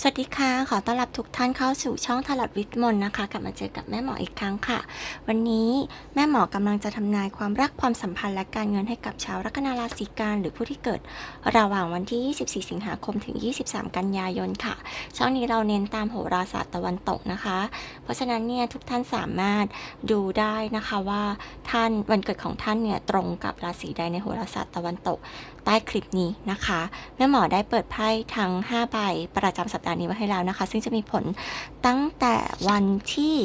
สวัสดีค่ะ ขอต้อนรับทุกท่านเข้าสู่ช่องทลอดวิทย์มนนะคะ กลับมาเจอกับแม่หมออีกครั้งค่ะ วันนี้แม่หมอกำลังจะทำนายความรักความสัมพันธ์และการเงินให้กับชาวลัคนาราศีกันหรือผู้ที่เกิดระหว่างวันที่ 24 สิงหาคมถึง 23 กันยายนค่ะ ช่องนี้เราเน้นตามโหราศาสตร์ตะวันตกนะคะ เพราะฉะนั้นเนี่ยทุกท่านสามารถดูได้นะคะว่าท่านวันเกิดของท่านเนี่ยตรงกับราศีใดในโหราศาสตร์ตะวันตก ใต้คลิปนี้นะคะ แม่หมอได้เปิดไพ่ทั้ง 5 ใบประจำสัปดาห์นี้ไว้ให้แล้วนะคะ ซึ่งจะมีผลตั้งแต่วันที่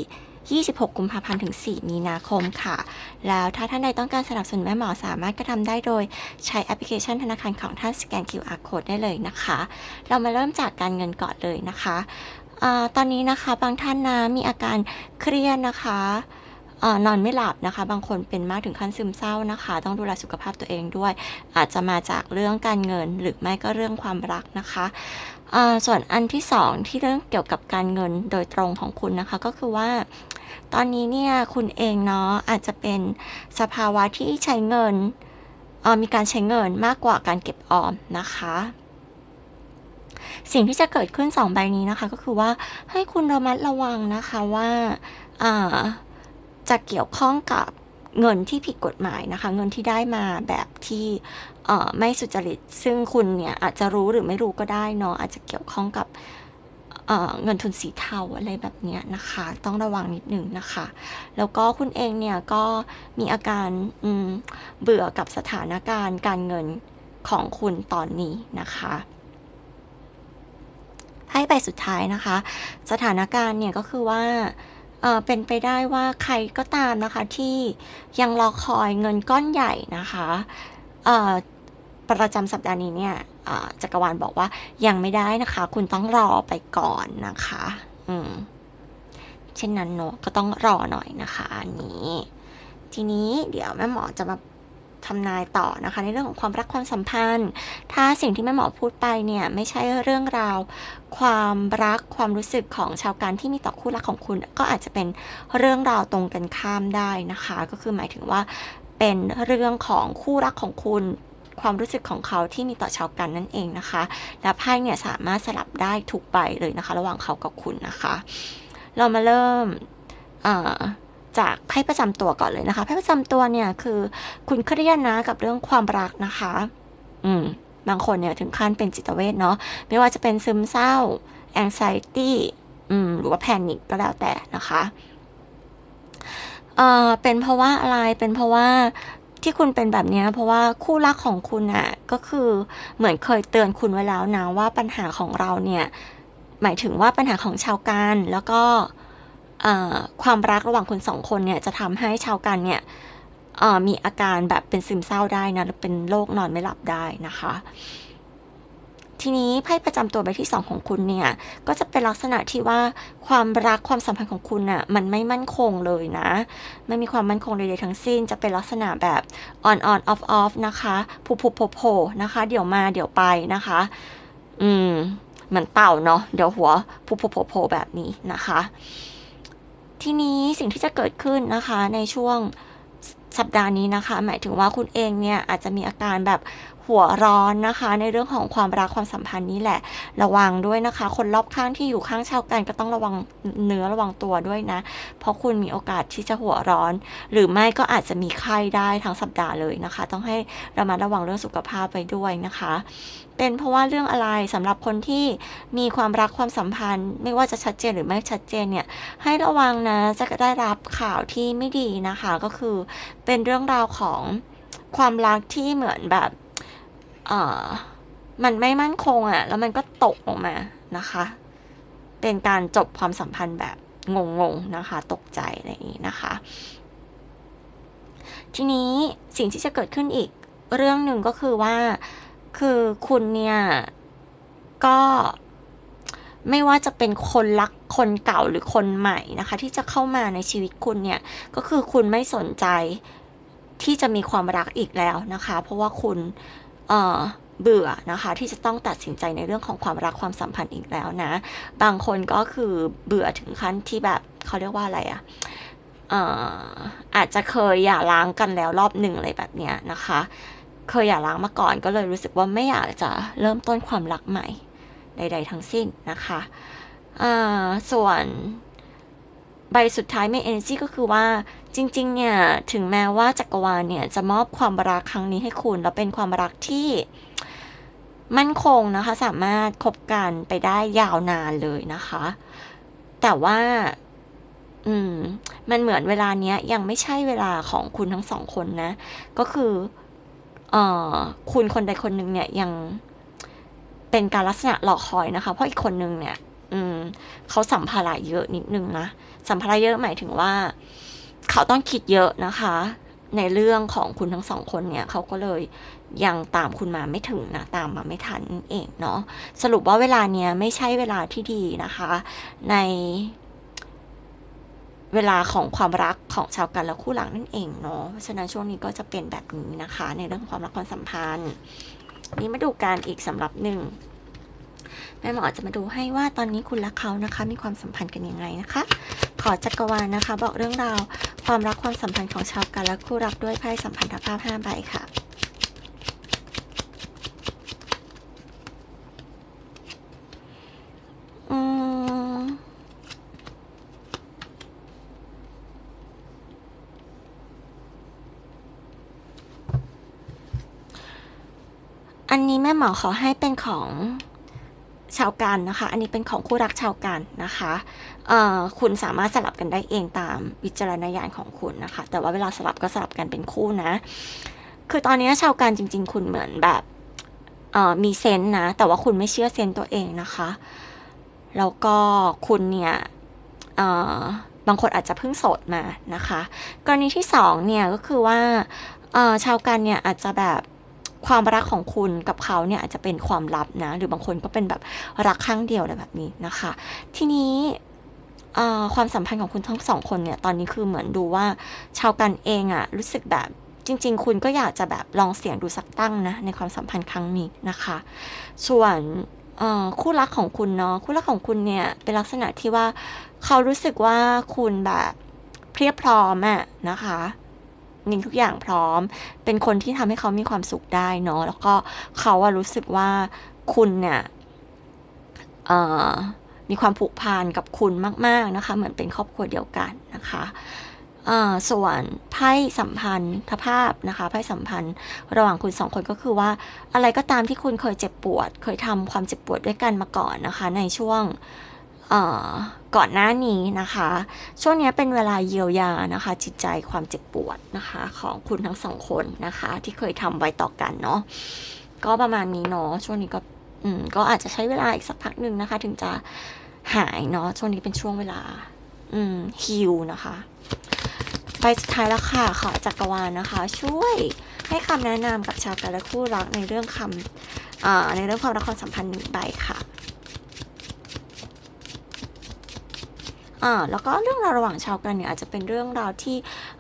26 กุมภาพันธ์ถึง 4 มีนาคมค่ะ แล้วถ้าท่านใดต้องการสนับสนุนแม่หมอสามารถกระทำได้โดยใช้แอปพลิเคชันธนาคารของท่านสแกน QR code ได้เลยนะคะ เรามาเริ่มจากการเงินก่อนเลยนะคะอตอนนี้นะคะบางท่านนะมีอาการเครียดนะคะ อนอนไม่หลับนะคะ บางคนเป็นมากถึงขั้นซึมเศร้านะคะ ต้องดูแลสุขภาพตัวเองด้วย อาจจะมาจากเรื่องการเงินหรือไม่ก็เรื่องความรักนะคะส่วนอันที่สองที่เรื่องเกี่ยวกับการเงินโดยตรงของคุณนะคะก็คือว่าตอนนี้เนี่ยคุณเองเนาะอาจจะเป็นสภาวะที่ใช้เงินมีการใช้เงินมากกว่าการเก็บออมนะคะ สิ่งที่จะเกิดขึ้นสองใบนี้นะคะ ก็คือว่าให้คุณระมัดระวังนะคะว่าอ่า จะเกี่ยวข้องกับเงินที่ผิดกฎหมายนะคะ เงินที่ได้มาแบบที่ไม่สุจริต ซึ่งคุณเนี่ยอาจจะรู้หรือไม่รู้ก็ได้เนาะอาจจะเกี่ยวข้องกับเเงินทุนสีเทาอะไรแบบเนี้ยนะคะ ต้องระวังนิดหนึ่งนะคะ แล้วก็คุณเองเนี่ยก็มีอาการเบื่อกับสถานการณ์การเงินของคุณตอนนี้นะคะไพ่ใบสุดท้ายนะคะ สถานการณ์เนี่ยก็คือว่า เออเป็นไปได้ว่าใครก็ตามนะคะที่ยังรอคอยเงินก้อนใหญ่นะคะเออประจำสัปดาห์นี้เนี่ยจักรวาลบอกว่ายังไม่ได้นะคะ คุณต้องรอไปก่อนนะคะ อืม เช่นนั้นเนาะก็ต้องรอหน่อยนะคะอันนี้ ทีนี้เดี๋ยวแม่หมอจะมา ทำนายต่อนะคะ ในเรื่องของความรักความสัมพันธ์ ถ้าสิ่งที่แม่หมอพูดไปเนี่ยไม่ใช่เรื่องราว ความรักความรู้สึกของชาวการที่มีต่อคู่รักของคุณ ก็อาจจะเป็นเรื่องราวตรงกันข้ามได้นะคะ ก็คือหมายถึงว่าเป็นเรื่องของคู่รักของคุณความรู้สึกของเขาที่มีต่อชาวกันนั่นเองนะคะ และไพ่เนี่ยสามารถสลับได้ทุกใบเลยนะคะ ระหว่างเขากับคุณนะคะ เรามาเริ่มอ่า จากไพ่ประจำตัวก่อนเลยนะคะไพ่ประจำตัวเนี่ยคือคุณเครียดนะกับเรื่องความรักนะคะ อืมบางคนเนี่ยถึงขั้นเป็นจิตเวชเนาะไม่ว่าจะเป็นซึมเศร้า anxiety อืมหรือว่าแพนิคก็แล้วแต่นะคะเอ่อเป็นเพราะว่าอะไรเป็นเพราะว่าที่คุณเป็นแบบนี้เพราะว่าคู่รักของคุณอะก็คือเหมือนเคยเตือนคุณไว้แล้วนะว่าปัญหาของเราเนี่ย หมายถึงว่าปัญหาของชาวการแล้วก็ ความรักระหว่างคุณสองคนเนี่ยจะทำให้ชาวกันเนี่ยมีอาการแบบเป็นซึมเศร้าได้นะหรือเป็นโรคนอนไม่หลับได้นะคะ ทีนี้ไพ่ประจำตัวใบที่สองของคุณเนี่ย ก็จะเป็นลักษณะที่ว่าความรักความสัมพันธ์ของคุณน่ะมันไม่มั่นคงเลยนะไม่มีความมั่นคงใดๆทั้งสิ้น จะเป็นลักษณะแบบ on on off off นะคะผูผูโผโผนะคะ เดี๋ยวมาเดี๋ยวไปนะคะ อืมเหมือนเต่าเนาะเดี๋ยวหัวผูผูโผโผแบบนี้นะคะ ทีนี้สิ่งที่จะเกิดขึ้นนะคะในช่วงสัปดาห์นี้นะคะ หมายถึงว่าคุณเองเนี่ยอาจจะมีอาการแบบ หัวร้อนนะคะ ในเรื่องของความรักความสัมพันธ์นี้แหละ ระวังด้วยนะคะ คนรอบข้างที่อยู่ข้างชาวกันก็ต้องระวังเนื้อระวังตัวด้วยนะ เพราะคุณมีโอกาสที่จะหัวร้อน หรือไม่ก็อาจจะมีไข้ได้ทั้งสัปดาห์เลยนะคะ ต้องให้ระมัดระวังเรื่องสุขภาพไปด้วยนะคะ เป็นเพราะว่าเรื่องอะไรสำหรับคนที่มีความรักความสัมพันธ์ ไม่ว่าจะชัดเจนหรือไม่ชัดเจนเนี่ยให้ระวังนะจะได้รับข่าวที่ไม่ดีนะคะ ก็คือเป็นเรื่องราวของความรักที่เหมือนแบบ เอ่อมันไม่มั่นคงอะ่ะ แล้วมันก็ตกลงมานะคะ เป็นการจบความสัมพันธ์แบบงงๆนะคะ ตกใจอะไรอย่างนี้นะคะ ทีนี้สิ่งที่จะเกิดขึ้นอีกเรื่องหนึ่งก็คือว่า คือคุณเนี่ยก็ไม่ว่าจะเป็นคนรักคนเก่าหรือคนใหม่นะคะ ที่จะเข้ามาในชีวิตคุณเนี่ย ก็คือคุณไม่สนใจที่จะมีความรักอีกแล้วนะคะ เพราะว่าคุณ เบื่อนะคะที่จะต้องตัดสินใจในเรื่องของความรักความสัมพันธ์อีกแล้วนะ บางคนก็คือเบื่อถึงขั้นที่แบบเขาเรียกว่าอะไรอะเอ่ออาจจะเคยหย่าร้างกันแล้วรอบหนึ่งอะไรแบบเนี้ยนะคะ เคยหย่าร้างมาก่อนก็เลยรู้สึกว่าไม่อยากจะเริ่มต้นความรักใหม่ใด ๆ ทั้งสิ้นนะคะส่วน ใบสุดท้าย Main Energy ก็คือว่าจริง ๆ เนี่ย ถึงแม้ว่าจักรวาลเนี่ย จะมอบความรักครั้งนี้ให้คุณ แล้วเป็นความรักที่มั่นคงนะคะ สามารถคบกันไปได้ยาวนานเลยนะคะ แต่ว่า อืม มันเหมือนเวลาเนี้ย ยังไม่ใช่เวลาของคุณทั้งสองคนนะ ก็คือเอ่อคุณคนใดคนหนึ่งเนี่ยยังเป็นการลักษณะรอคอยนะคะ เพราะอีกคนหนึ่งเนี่ย อืมเขาสัมภาระเยอะนิดนึงนะ สัมภาระเยอะหมายถึงว่า เขาต้องคิดเยอะนะคะ ในเรื่องของคุณทั้งสองคนเนี่ยเขาก็เลยยังตามคุณมาไม่ถึงนะ ตามมาไม่ทันเองเนาะสรุปว่าเวลาเนี้ยไม่ใช่เวลาที่ดีนะคะ ในเวลาของความรักของชาวกันและคู่รักนั่นเองเนาะเพราะฉะนั้นช่วงนี้ก็จะเป็นแบบนี้นะคะ ในเรื่องความรักความสัมพันธ์ นี้มาดูกันอีกสำหรับหนึ่ง แม่หมอจะมาดูให้ว่าตอนนี้คุณและเขานะคะ มีความสัมพันธ์กันยังไงนะคะ ขอจักรวาลนะคะ บอกเรื่องราวความรักความสัมพันธ์ของชาวกันและคู่รักด้วยไพ่สัมพันธภาพ5ใบค่ะอืมอันนี้แม่หมอขอให้เป็นของ ชาวกันนะคะ อันนี้เป็นของคู่รักชาวกันนะคะคุณสามารถสลับกันได้เองตามวิจารณญาณของคุณนะคะ แต่ว่าเวลาสลับก็สลับกันเป็นคู่นะ คือตอนนี้ชาวกันจริง ๆ คุณเหมือนแบบมีเซนนะ แต่ว่าคุณไม่เชื่อเซนตัวเองนะคะ แล้วก็คุณเนี่ยบางคนอาจจะเพิ่งโสดมานะคะ กรณีที่2เนี่ยก็คือว่าชาวกันเนี่ยอาจจะแบบ ความรักของคุณกับเขาเนี่ยอาจจะเป็นความลับนะ หรือบางคนก็เป็นแบบรักครั้งเดียวอะไรแบบนี้นะคะ ทีนี้ความสัมพันธ์ของคุณทั้งสองคนเนี่ยตอนนี้คือเหมือนดูว่าชาวกันเองอะรู้สึกแบบจริง ๆ คุณก็อยากจะแบบลองเสี่ยงดูสักตั้งนะในความสัมพันธ์ครั้งนี้นะคะ ส่วนคู่รักของคุณเนาะคู่รักของคุณเนี่ยเป็นลักษณะที่ว่าเขารู้สึกว่าคุณแบบเพรียบพร้อมอะนะคะ มีทุกอย่างพร้อม เป็นคนที่ทำให้เขามีความสุขได้เนาะแล้วก็เขาอะรู้สึกว่าคุณเนี่ยมีความผูกพันกับคุณมาก ๆนะคะ เหมือนเป็นครอบครัวเดียวกันนะคะส่วนไพ่สัมพันธภาพนะคะไพ่สัมพันธ์ระหว่างคุณ2คนก็คือว่าอะไรก็ตามที่คุณเคยเจ็บปวด เคยทำความเจ็บปวดด้วยกันมาก่อนนะคะ ในช่วง ก่อนหน้านี้นะคะ ช่วงนี้เป็นเวลาเยียวยานะคะ จิตใจความเจ็บปวดนะคะ ของคุณทั้ง2คนนะคะ ที่เคยทำไว้ต่อกันเนาะก็ประมาณนี้เนาะช่วงนี้ก็อืมก็อาจจะใช้เวลาอีกสักพักหนึ่งนะคะ ถึงจะหายเนาะช่วงนี้เป็นช่วงเวลา อืม heal นะคะใบสุดท้ายแล้วค่ะขอจักรวาลนะคะ ช่วยให้คำแนะนำกับชาวกันและคู่รักในเรื่องคำอ่าในเรื่องความรักความสัมพันธ์หนึ่งใบค่ะ อ่าแล้วก็เรื่องราวระหว่างชาวกันเนี่ยอาจจะเป็นเรื่องราวที่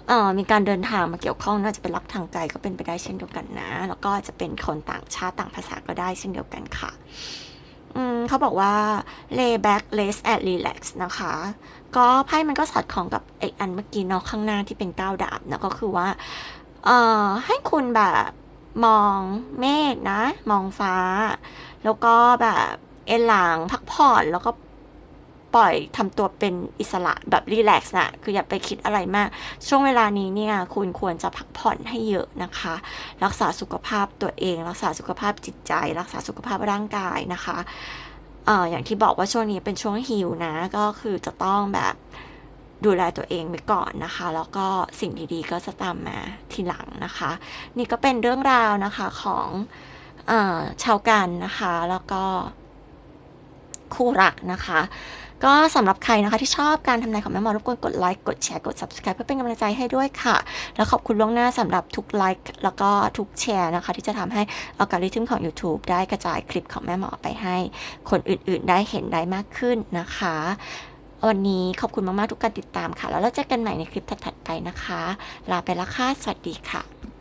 อ่อมีการเดินทางมาเกี่ยวข้องน่าจะเป็นรักทางไกลก็เป็นไปได้เช่นเดียวกันนะ แล้วก็อาจจะเป็นคนต่างชาติต่างภาษาก็ได้เช่นเดียวกันค่ะเขาบอกว่า lay back rest and relax นะคะ ก็ไพ่มันก็สอดคล้องกับไอ้อันเมื่อกี้เนาะข้างหน้าที่เป็น9ดาบนะก็คือว่าเอ่อให้คุณแบบมองเมฆนะ มองฟ้า แล้วก็แบบเอนหลังพักผ่อนแล้วก็ ปล่อยทำตัวเป็นอิสระแบบรีแลกซ์น่ะคืออย่าไปคิดอะไรมาก ช่วงเวลานี้เนี่ยคุณควรจะพักผ่อนให้เยอะนะคะ รักษาสุขภาพตัวเอง รักษาสุขภาพจิตใจ รักษาสุขภาพร่างกายนะคะเอ่ออย่างที่บอกว่าช่วงนี้เป็นช่วง heal นะ ก็คือจะต้องแบบดูแลตัวเองไว้ก่อนนะคะ แล้วก็สิ่งดีๆก็จะตามมาทีหลังนะคะ นี่ก็เป็นเรื่องราวนะคะของอชาวกันนะคะ แล้วก็คู่รักนะคะ ก็สำหรับใครนะคะที่ชอบการทำนายของแม่หมอรบกวนกดไลค์กดแชร์กด Subscribe เพื่อเป็นกำลังใจให้ด้วยค่ะ แล้วขอบคุณล่วงหน้าสำหรับทุกไลค์แล้วก็ทุกแชร์นะคะ ที่จะทำให้ algorithm ของยูทูบได้กระจายคลิปของแม่หมอไปให้ คนอื่นๆได้เห็นได้มากขึ้นนะคะ วันนี้ขอบคุณมากๆทุกการติดตามค่ะ แล้วเราเจอกันใหม่ในคลิปถัดๆไปนะคะ ลาไปล้วค่ะสวัสดีค่ะ